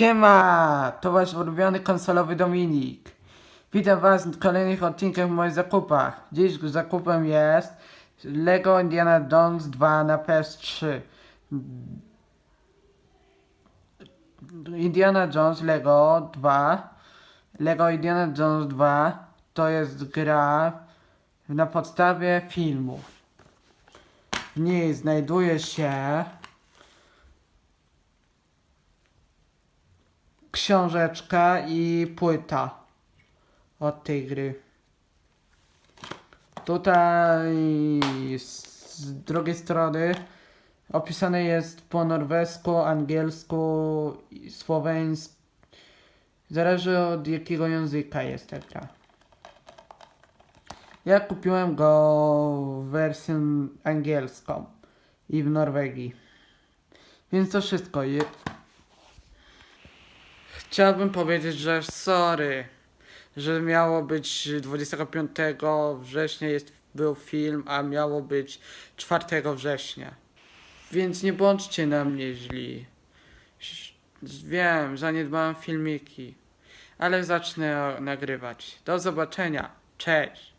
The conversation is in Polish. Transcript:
Siema! To wasz ulubiony konsolowy Dominik. Witam was w kolejnych odcinkach w moich zakupach. Dziś zakupem jest Lego Indiana Jones 2 na PS3. Indiana Jones Lego 2 Lego Indiana Jones 2 to jest gra na podstawie filmu. W niej znajduje się książeczka i płyta od tej gry. Tutaj z drugiej strony opisane jest po norwesku, angielsku, słoweńsku. Zależy od jakiego języka jest ta gra. Ja kupiłem go w wersji angielską i w Norwegii. Więc to wszystko. Chciałbym powiedzieć, że sorry, że miało być 25 września jest, był film, a miało być 4 września. Więc nie bądźcie na mnie źli. Wiem, zaniedbałem filmiki, ale zacznę nagrywać. Do zobaczenia. Cześć.